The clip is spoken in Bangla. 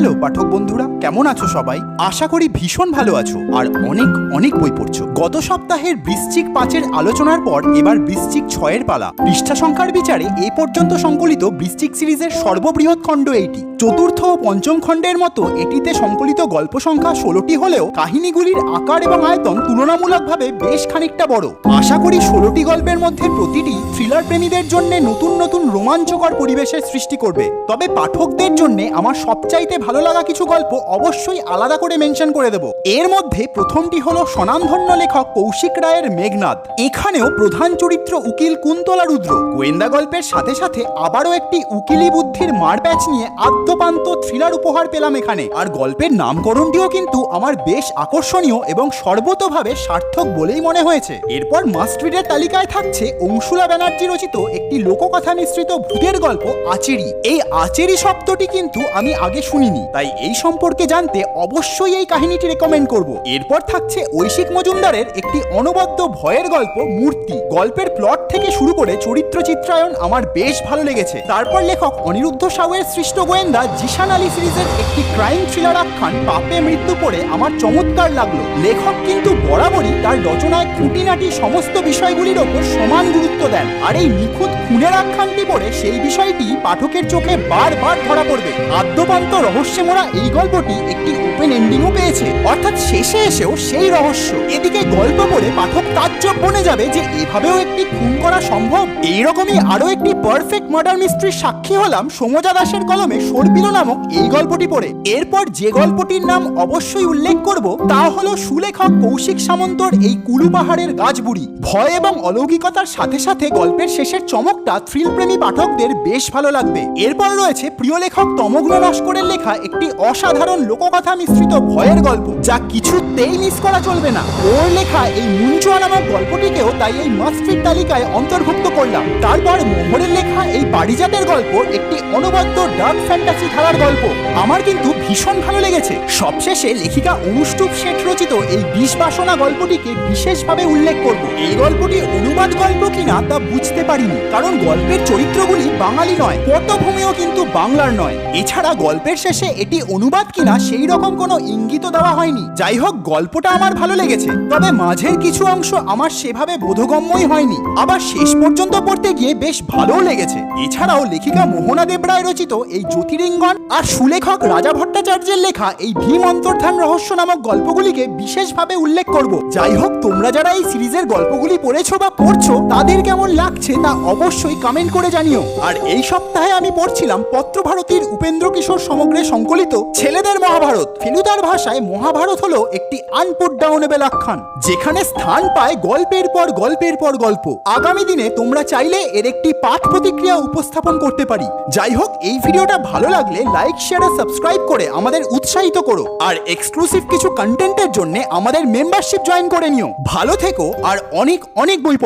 হ্যালো, পাঠক বন্ধুরা, কেমন আছো সবাই? আশা করি ভীষণ ভালো আছো আর অনেক অনেক বই পড়ছো। গত সপ্তাহের বৃশ্চিক পাঁচের আলোচনার পর এবার বৃশ্চিক ছয়ের পালা। পৃষ্ঠা সংখ্যার বিচারে এ পর্যন্ত সংকলিত বৃশ্চিক সিরিজের সর্ববৃহৎ খণ্ড এইটি। চতুর্থ ও পঞ্চম খণ্ডের মতো এটিতে সংকলিত গল্প সংখ্যা ষোলোটি হলেও কাহিনীগুলির আকার এবং আয়তন তুলনামূলকভাবে বেশ খানিকটা বড়। আশা করি ষোলোটি গল্পের মধ্যে প্রতিটি থ্রিলার প্রেমীদের জন্য নতুন নতুন রোমাঞ্চকর পরিবেশের সৃষ্টি করবে। তবে পাঠকদের জন্য আমার সবচাইতে ভালো লাগা কিছু গল্প অবশ্যই আলাদা করে মেনশন করে দেব। এর মধ্যে প্রথমটি হলো স্বনামধন্য লেখক কৌশিক রায়ের মেঘনাদ। এখানেও প্রধান চরিত্র উকিল কুন্তলা রুদ্র। গোয়েন্দা গল্পের সাথে সাথে আবারও একটি উকিলি বুদ্ধির মারপ্যাচ নিয়ে আদ্যপান্ত থ্রিলার উপহার পেলাম এখানে। আর গল্পের নামকরণটিও কিন্তু আমার বেশ আকর্ষণীয় এবং সর্বতভাবে সার্থক বলেই মনে হয়েছে। এরপর মাস্ট রিডের তালিকায় থাকছে অংশুলা ব্যানার্জি রচিত একটি লোককথা মিশ্রিত ভূতের গল্প আচেরি। এই আচেরি শব্দটি কিন্তু আমি আগে শুনিনি। তাই এই সম্পর্কে জানতে অবশ্যই এই কাহিনীটি রেকমেন্ড করব। এরপর থাকছে ঐশিক মজুমদারের একটি অনবদ্য ভয়ের গল্প, মূর্তি। গল্পের প্লট থেকে শুরু করে চরিত্র চিত্রায়ন আমার বেশ ভালো লেগেছে। তারপর লেখক অনিরুদ্ধ সাউয়ের সৃষ্ট গোয়েন্দা জিশান আলী সিরিজের একটি ক্রাইম থ্রিলার আখ্যান, পাপে মৃত্যু পড়ে আমার চমৎকার লাগল। লেখক কিন্তু বরাবরই তার রচনায় খুঁটিনাটি সমস্ত বিষয়গুলির ওপর সমান গুরুত্ব দেন। আর এই নিখুঁত খুনের আখ্যানটি পড়ে সেই বিষয়টি পাঠকের চোখে বারবার ধরা পড়বে। আদ্যপান্ত রহস্যে মোড়া এই গল্পটি একটি ওপেন এন্ডিংও পেয়েছে। অর্থাৎ শেষে এসেও সেই রহস্য। এদিকে গল্প পড়ে পাঠক তাজ্জব বনে যাবে যে এভাবেও একটি খুন করা সম্ভব। এইরকমই আরও একটি পারফেক্ট মার্ডার মিস্ট্রির সাক্ষী হলাম সোমজা দাসের কলমে সর্পিল নামক এই গল্পটি পড়ে। এরপর যে গল্পটির নাম অবশ্যই উল্লেখ করব, তা হলো সুলেখক কৌশিক সামন্তর এই কুলু পাহাড়ের গাছবুড়ি। ভয় এবং অলৌকিকতার সাথে সাথে গল্পের শেষের চমকটা থ্রিলপ্রেমী পাঠকদের বেশ ভালো লাগবে। এরপর রয়েছে প্রিয় লেখক তমগ্ন নস্করের লেখা একটি অসাধারণ লোককথা মিশ্রিত ভয়ের গল্প, যা কিছুতেই মিস করা চলবে না। ওর লেখা এই মুঞ্চুয়া গল্পটিকেও তাই এই মাস্ট্রির তালিকায় অন্তর্ভুক্ত করলাম। তারপর মোহরের লেখা এই পারিজাতের গল্প একটি অনবদ্য ডার্ক ফ্যান্টাসি ধারার গল্প। আমার কিন্তু ভীষণ ভালো লেগেছে। সবশেষে লেখিকা অনুষ্টুপ শেঠ রচিত এই বিষ বাসনা গল্পটিকে বিশেষভাবে উল্লেখ করব। এই গল্পটি অনুবাদ গল্প কিনা তা বুঝতে পারিনি, কারণ গল্পের চরিত্রগুলি বাঙালি নয়, পটভূমিও কিন্তু বাংলার নয়। এছাড়া গল্পের শেষে এটি অনুবাদ কিনা সেই রকম কোনো ইঙ্গিত দেওয়া হয়নি। যাই হোক গল্পটা আমার ভালো লেগেছে। তবে মাঝের কিছু অংশ আমার সেভাবে বোধগম্যই হয়নি। আবার শেষ পর্যন্ত পড়তে গিয়ে বেশ ভালোও লেগেছে। এছাড়াও লেখিকা মোহনা দেবরায় রচিত এই জ্যোতিরিঙ্গন আর সুলেখক রাজা ভট্টাচার্যের লেখা এই ভীম অন্তর্ধান রহস্য নামক গল্পগুলিকে বিশেষভাবে উল্লেখ করব। যাই হোক তোমরা যারা এই সিরিজের গল্পগুলি পড়েছো বা পড়ছো, তাদের কেমন লাগছে তা অবশ্যই কমেন্ট করে জানিও। আর এই সপ্তাহে আমি পড়ছিলাম পত্রভারতীর উপেন্দ্র কিশোর সমগ্রে সংকলিত ছেলেদের মহাভারত। ফেলুদার ভাষায় মহাভারত হলো একটি আনপুট ডাউনেবল আখ্যান, যেখানে স্থান পায় গল্পের পর গল্পের পর গল্প। আগামী দিনে তোমরা চাইলে এর একটি পাঠ প্রতিক্রিয়া উপস্থাপন করতে পারি। যাই হোক, এই ভিডিওটা ভালো লাগলে লাইক, শেয়ার আর সাবস্ক্রাইব করে আমাদের উৎসাহিত করো। আর এক্সক্লুসিভ কিছু কন্টেন্টের জন্য আমাদের মেম্বারশিপ জয়েন করে নিও। ভালো থেকো আর অনেক অনেক বই।